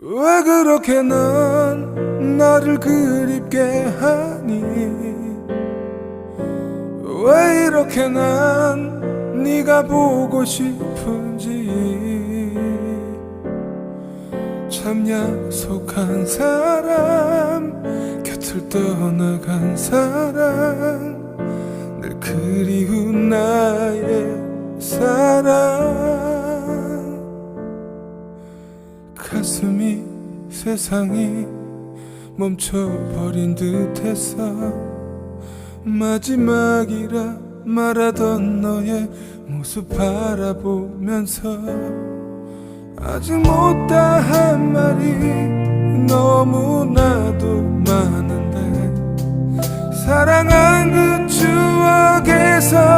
왜 그렇게 난 나를 그립게 하니? 왜 이렇게 난 네가 보고 싶은지? 참 약속한 사람 곁을 떠나간 사람 늘 그리운 나의 사랑 가슴이 세상이 멈춰버린 듯했어 마지막이라 말하던 너의 모습 바라보면서 아직 못다 한 말이 너무나도 많은데 사랑한 그 추억에 서러워 내 눈물